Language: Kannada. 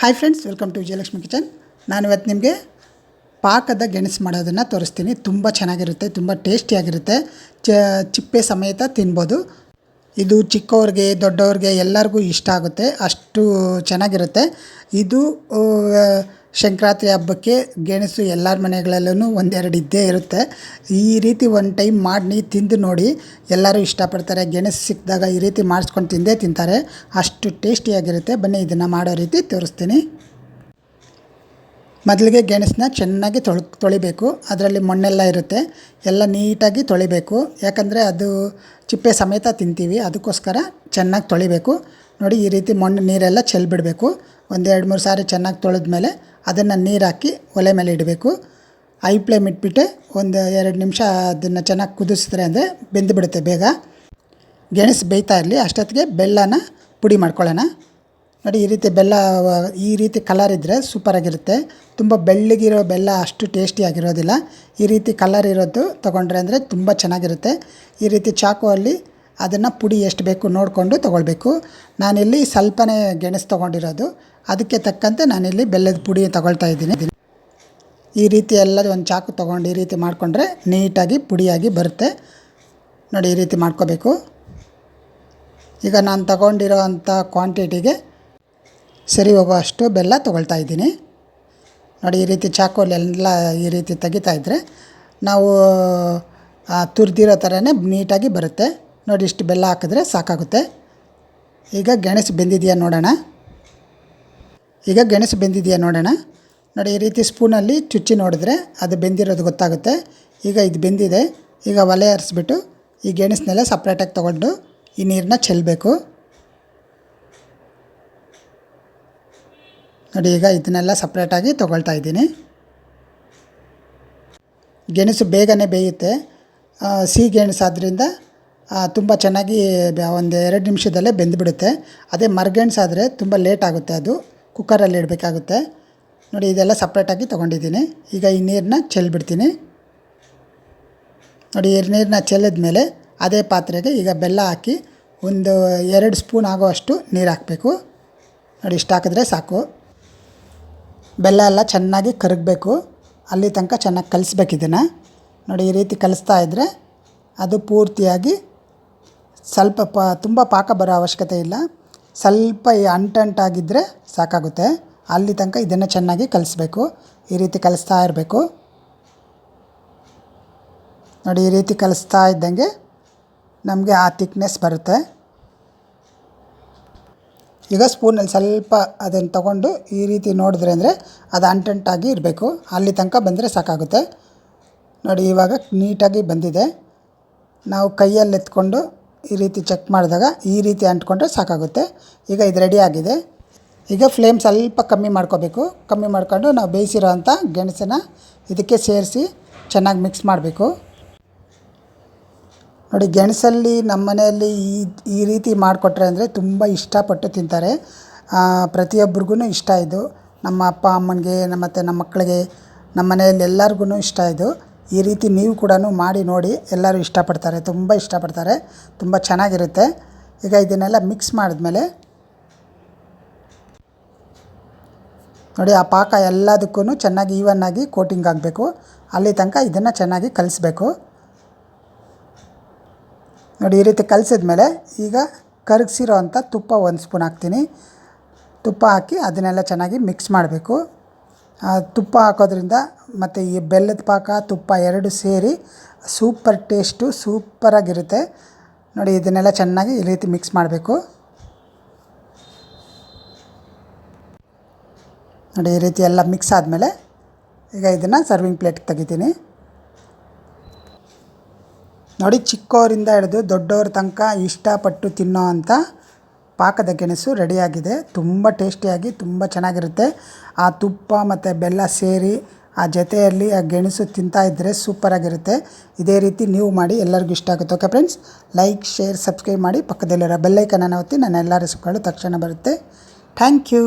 Hi friends welcome to Vijayalakshmi kitchen ನಾನು ಇವತ್ತು ನಿಮಗೆ ಪಾಕದ ಗೆಣಸು ಮಾಡೋದನ್ನು ತೋರಿಸ್ತೀನಿ. ತುಂಬ ಚೆನ್ನಾಗಿರುತ್ತೆ, ತುಂಬ ಟೇಸ್ಟಿಯಾಗಿರುತ್ತೆ. ಚ, ಚಿಪ್ಪೆ ಸಮೇತ ತಿನ್ಬೋದು. ಇದು ಚಿಕ್ಕವ್ರಿಗೆ, ದೊಡ್ಡವ್ರಿಗೆ ಎಲ್ಲರಿಗೂ ಇಷ್ಟ ಆಗುತ್ತೆ. ಅಷ್ಟು ಚೆನ್ನಾಗಿರುತ್ತೆ. ಇದು ಸಂಕ್ರಾಂತಿ ಹಬ್ಬಕ್ಕೆ ಗೆಣಸು ಎಲ್ಲರ ಮನೆಗಳಲ್ಲೂ ಒಂದೆರಡು ಇದ್ದೇ ಇರುತ್ತೆ. ಈ ರೀತಿ ಒಂದು ಟೈಮ್ ಮಾಡಿ ತಿಂದು ನೋಡಿ ಎಲ್ಲರೂ ಇಷ್ಟಪಡ್ತಾರೆ. ಗೆಣಸು ಸಿಕ್ಕಿದಾಗ ಈ ರೀತಿ ಮಾಡಿಸ್ಕೊಂಡು ತಿಂದೇ ತಿಂತಾರೆ. ಅಷ್ಟು ಟೇಸ್ಟಿಯಾಗಿರುತ್ತೆ ಬನ್ನಿ, ಇದನ್ನು ಮಾಡೋ ರೀತಿ ತೋರಿಸ್ತೀನಿ. ಮೊದಲಿಗೆ ಗೆಣಸನ್ನ ಚೆನ್ನಾಗಿ ತೊಳ್, ತೊಳಿಬೇಕು. ಅದರಲ್ಲಿ ಮಣ್ಣೆಲ್ಲ ಇರುತ್ತೆ. ಎಲ್ಲ ನೀಟಾಗಿ ತೊಳಿಬೇಕು. ಯಾಕಂದರೆ ಅದು ಚಿಪ್ಪೆ ಸಮೇತ ತಿಂತೀವಿ. ಅದಕ್ಕೋಸ್ಕರ ಚೆನ್ನಾಗಿ ತೊಳಿಬೇಕು. ನೋಡಿ ಈ ರೀತಿ ಮಣ್ಣು ನೀರೆಲ್ಲ ಚೆಲ್ಬಿಡಬೇಕು. ಒಂದು ಎರಡು ಮೂರು ಸಾರಿ ಚೆನ್ನಾಗಿ ತೊಳೆದ್ಮೇಲೆ ಅದನ್ನು ನೀರು ಹಾಕಿ ಒಲೆ ಮೇಲೆ ಇಡಬೇಕು. ಐ ಫ್ಲೇಮ್ ಇಟ್ಬಿಟ್ಟು ಒಂದು ಎರಡು ನಿಮಿಷ ಅದನ್ನು ಚೆನ್ನಾಗಿ ಕುದಿಸಿದ್ರೆ ಅಂದರೆ ಬೆಂದುಬಿಡುತ್ತೆ ಬೇಗ. ಗೆಣಸು ಬೇಯ್ತಾ ಇರಲಿ, ಅಷ್ಟೊತ್ತಿಗೆ ಬೆಲ್ಲನ ಪುಡಿ ಮಾಡ್ಕೊಳ್ಳೋಣ. ನೋಡಿ ಈ ರೀತಿ ಬೆಲ್ಲ, ಈ ರೀತಿ ಕಲರ್ ಇದ್ದರೆ ಸೂಪರಾಗಿರುತ್ತೆ ತುಂಬ ಬೆಳ್ಳಗಿರೋ ಬೆಲ್ಲ ಅಷ್ಟು ಟೇಸ್ಟಿಯಾಗಿರೋದಿಲ್ಲ ಈ ರೀತಿ ಕಲರ್ ಇರೋದು ತೊಗೊಂಡ್ರೆ ಅಂದರೆ ತುಂಬ ಚೆನ್ನಾಗಿರುತ್ತೆ. ಈ ರೀತಿ ಚಾಕುವಲ್ಲಿ ಅದನ್ನು ಪುಡಿ ಎಷ್ಟು ಬೇಕು ನೋಡಿಕೊಂಡು ತೊಗೊಳ್ಬೇಕು. ನಾನಿಲ್ಲಿ ಸ್ವಲ್ಪನೇ ಗೆಣಸು ತೊಗೊಂಡಿರೋದು. ಅದಕ್ಕೆ ತಕ್ಕಂತೆ ನಾನಿಲ್ಲಿ ಬೆಲ್ಲದ ಪುಡಿ ತೊಗೊಳ್ತಾ ಇದ್ದೀನಿ. ಈ ರೀತಿ ಎಲ್ಲ ಒಂದು ಚಾಕು ತೊಗೊಂಡು ಈ ರೀತಿ ಮಾಡಿಕೊಂಡ್ರೆ ನೀಟಾಗಿ ಪುಡಿಯಾಗಿ ಬರುತ್ತೆ. ನೋಡಿ, ಈ ರೀತಿ ಮಾಡ್ಕೋಬೇಕು. ಈಗ ನಾನು ತಗೊಂಡಿರೋ ಅಂಥ ಕ್ವಾಂಟಿಟಿಗೆ ಸರಿ ಹೋಗೋ ಅಷ್ಟು ಬೆಲ್ಲ ತೊಗೊಳ್ತಾ ಇದ್ದೀನಿ. ನೋಡಿ, ಈ ರೀತಿ ಚಾಕುಲಿ ಎಲ್ಲ ಈ ರೀತಿ ತೆಗಿತಾ ನಾವು ತುರಿದಿರೋ ಥರನೇ ನೀಟಾಗಿ ಬರುತ್ತೆ. ನೋಡಿ ಇಷ್ಟು ಬೆಲ್ಲ ಹಾಕಿದ್ರೆ ಸಾಕಾಗುತ್ತೆ. ಈಗ ಗೆಣಸು ಬೆಂದಿದೆಯಾ ನೋಡೋಣ. ಈಗ ಗೆಣಸು ಬೆಂದಿದೆಯಾ ನೋಡೋಣ. ನೋಡಿ ಈ ರೀತಿ ಸ್ಪೂನಲ್ಲಿ ಚುಚ್ಚಿ ನೋಡಿದ್ರೆ ಅದು ಬೆಂದಿರೋದು ಗೊತ್ತಾಗುತ್ತೆ. ಈಗ ಇದು ಬೆಂದಿದೆ. ಈಗ ಒಲೆ ಹರಿಸ್ಬಿಟ್ಟು ಈ ಗೆಣಸನ್ನೆಲ್ಲ ಸಪ್ರೇಟಾಗಿ ತೊಗೊಂಡು ಈ ನೀರನ್ನ ಚೆಲ್ಲಬೇಕು ನೋಡಿ ಈಗ ಇದನ್ನೆಲ್ಲ ಸಪ್ರೇಟಾಗಿ ತೊಗೊಳ್ತಾ ಇದ್ದೀನಿ. ಗೆಣಸು ಬೇಗನೆ ಬೇಯುತ್ತೆ. ಸಿಹಿ ಗೆಣಸು ಆದ್ದರಿಂದ ತುಂಬ ಚೆನ್ನಾಗಿ ಒಂದು ಎರಡು ನಿಮಿಷದಲ್ಲೇ ಬೆಂದುಬಿಡುತ್ತೆ. ಅದೇ ಮರಗೆಣಸು ಆದರೆ ತುಂಬ ಲೇಟ್ ಆಗುತ್ತೆ ಅದು. ಕುಕ್ಕರಲ್ಲಿ ಇಡಬೇಕಾಗುತ್ತೆ. ನೋಡಿ, ಇದೆಲ್ಲ ಸಪ್ರೇಟಾಗಿ ತೊಗೊಂಡಿದ್ದೀನಿ. ಈಗ ಈ ನೀರನ್ನ ಚೆಲ್ಬಿಡ್ತೀನಿ. ನೋಡಿ, ಈ ನೀರನ್ನ ಚೆಲ್ಲಿದ ಮೇಲೆ ಅದೇ ಪಾತ್ರೆಗೆ ಈಗ ಬೆಲ್ಲ ಹಾಕಿ ಒಂದು ಎರಡು ಸ್ಪೂನ್ ಆಗೋವಷ್ಟು ನೀರು ಹಾಕಬೇಕು. ನೋಡಿ, ಇಷ್ಟು ಹಾಕಿದ್ರೆ ಸಾಕು. ಬೆಲ್ಲ ಎಲ್ಲ ಚೆನ್ನಾಗಿ ಕರಗಬೇಕು. ಅಲ್ಲಿ ತನಕ ಚೆನ್ನಾಗಿ ಕಲಿಸ್ಬೇಕು ಇದನ್ನು. ನೋಡಿ, ಈ ರೀತಿ ಕಲಿಸ್ತಾ ಇದ್ದರೆ ಅದು ಪೂರ್ತಿಯಾಗಿ ಸ್ವಲ್ಪ ಪ, ತುಂಬ ಪಾಕ ಬರೋ ಅವಶ್ಯಕತೆ ಇಲ್ಲ. ಸ್ವಲ್ಪ ಅಂಟಂಟಾಗಿದ್ದರೆ ಸಾಕಾಗುತ್ತೆ. ಅಲ್ಲಿ ತನಕ ಇದನ್ನು ಚೆನ್ನಾಗಿ ಕಲಿಸ್ಬೇಕು. ಈ ರೀತಿ ಕಲಿಸ್ತಾ ಇರಬೇಕು. ನೋಡಿ, ಈ ರೀತಿ ಕಲಿಸ್ತಾ ಇದ್ದಂಗೆ ನಮಗೆ ಆ ತಿಕ್ನೆಸ್ ಬರುತ್ತೆ. ಈಗ ಸ್ಪೂನಲ್ಲಿ ಸ್ವಲ್ಪ ಅದನ್ನು ತಗೊಂಡು ಈ ರೀತಿ ನೋಡಿದ್ರೆ ಅಂದರೆ ಅದು ಅಂಟಂಟಾಗಿ ಇರಬೇಕು. ಅಲ್ಲಿ ತನಕ ಬಂದರೆ ಸಾಕಾಗುತ್ತೆ. ನೋಡಿ, ಇವಾಗ ನೀಟಾಗಿ ಬಂದಿದೆ. ನಾವು ಕೈಯಲ್ಲಿ ಎತ್ಕೊಂಡು ಈ ರೀತಿ ಚೆಕ್ ಮಾಡಿದಾಗ ಈ ರೀತಿ ಅಂಟ್ಕೊಂಡ್ರೆ ಸಾಕಾಗುತ್ತೆ. ಈಗ ಇದು ರೆಡಿ ಆಗಿದೆ. ಈಗ ಫ್ಲೇಮ್ ಸ್ವಲ್ಪ ಕಮ್ಮಿ ಮಾಡ್ಕೋಬೇಕು. ಕಮ್ಮಿ ಮಾಡ್ಕೊಂಡು ನಾವು ಬೇಯಿಸಿರೋ ಅಂಥ ಗೆಣಸನ್ನು ಇದಕ್ಕೆ ಸೇರಿಸಿ ಚೆನ್ನಾಗಿ ಮಿಕ್ಸ್ ಮಾಡಬೇಕು. ನೋಡಿ, ಗೆಣಸಲ್ಲಿ ನಮ್ಮ ಮನೆಯಲ್ಲಿ ಈ ಈ ರೀತಿ ಮಾಡಿಕೊಟ್ರೆ ಅಂದರೆ ತುಂಬ ಇಷ್ಟಪಟ್ಟು ತಿಂತಾರೆ. ಪ್ರತಿಯೊಬ್ಬರಿಗೂ ಇಷ್ಟ ಇದು. ನಮ್ಮ ಅಪ್ಪ ಅಮ್ಮನಿಗೆ ಮತ್ತು ನಮ್ಮ ಮಕ್ಕಳಿಗೆ, ನಮ್ಮ ಮನೆಯಲ್ಲಿ ಎಲ್ಲರಿಗೂ ಇಷ್ಟ ಇದು. ಈ ರೀತಿ ನೀವು ಕೂಡ ಮಾಡಿ ನೋಡಿ ಎಲ್ಲರೂ ಇಷ್ಟಪಡ್ತಾರೆ, ತುಂಬ ಇಷ್ಟಪಡ್ತಾರೆ, ತುಂಬ ಚೆನ್ನಾಗಿರುತ್ತೆ. ಈಗ ಇದನ್ನೆಲ್ಲ ಮಿಕ್ಸ್ ಮಾಡಿದ್ಮೇಲೆ ನೋಡಿ ಆ ಪಾಕ ಎಲ್ಲದಕ್ಕೂ ಚೆನ್ನಾಗಿ ಈವನ್ನಾಗಿ ಕೋಟಿಂಗ್ ಆಗಬೇಕು. ಅಲ್ಲಿ ತನಕ ಇದನ್ನು ಚೆನ್ನಾಗಿ ಕಲಿಸ್ಬೇಕು. ನೋಡಿ ಈ ರೀತಿ ಕಲಿಸಿದ್ಮೇಲೆ ಈಗ ಕರಗಿಸಿರೋ ಅಂಥ ತುಪ್ಪ ಒಂದು ಸ್ಪೂನ್ ಹಾಕ್ತೀನಿ. ತುಪ್ಪ ಹಾಕಿ ಅದನ್ನೆಲ್ಲ ಚೆನ್ನಾಗಿ ಮಿಕ್ಸ್ ಮಾಡಬೇಕು. ತುಪ್ಪ ಹಾಕೋದ್ರಿಂದ ಮತ್ತು ಈ ಬೆಲ್ಲದ ಪಾಕ, ತುಪ್ಪ ಎರಡು ಸೇರಿ ಸೂಪರ್ ಟೇಸ್ಟು ಸೂಪರಾಗಿರುತ್ತೆ. ನೋಡಿ, ಇದನ್ನೆಲ್ಲ ಚೆನ್ನಾಗಿ ಈ ರೀತಿ ಮಿಕ್ಸ್ ಮಾಡಬೇಕು. ನೋಡಿ, ಈ ರೀತಿ ಎಲ್ಲ ಮಿಕ್ಸ್ ಆದಮೇಲೆ ಈಗ ಇದನ್ನು ಸರ್ವಿಂಗ್ ಪ್ಲೇಟ್ಗೆ ತೆಗಿತೀನಿ. ನೋಡಿ ಚಿಕ್ಕವರಿಂದ ಹಿಡಿದು ದೊಡ್ಡವ್ರ ತನಕ ಇಷ್ಟಪಟ್ಟು ತಿನ್ನೋ ಅಂಥ ಪಾಕದ ಗೆಣಸು ರೆಡಿಯಾಗಿದೆ. ತುಂಬ ಟೇಸ್ಟಿಯಾಗಿ, ತುಂಬ ಚೆನ್ನಾಗಿರುತ್ತೆ. ಆ ತುಪ್ಪ ಮತ್ತು ಬೆಲ್ಲ ಸೇರಿ ಆ ಜೊತೆಯಲ್ಲಿ ಆ ಗೆಣಸು ತಿಂತಾ ಇದ್ದರೆ ಸೂಪರಾಗಿರುತ್ತೆ ಇದೇ ರೀತಿ ನೀವು ಮಾಡಿ ಎಲ್ಲರಿಗೂ ಇಷ್ಟ ಆಗುತ್ತೆ. Okay friends like share subscribe ಮಾಡಿ ಪಕ್ಕದಲ್ಲಿರೋ ಬೆಲ್ಲೈಕನನ್ನು ಒತ್ತಿ, ನನ್ನ ಎಲ್ಲ ರೆಸಿಪಿಗಳು ತಕ್ಷಣ ಬರುತ್ತೆ. Thank you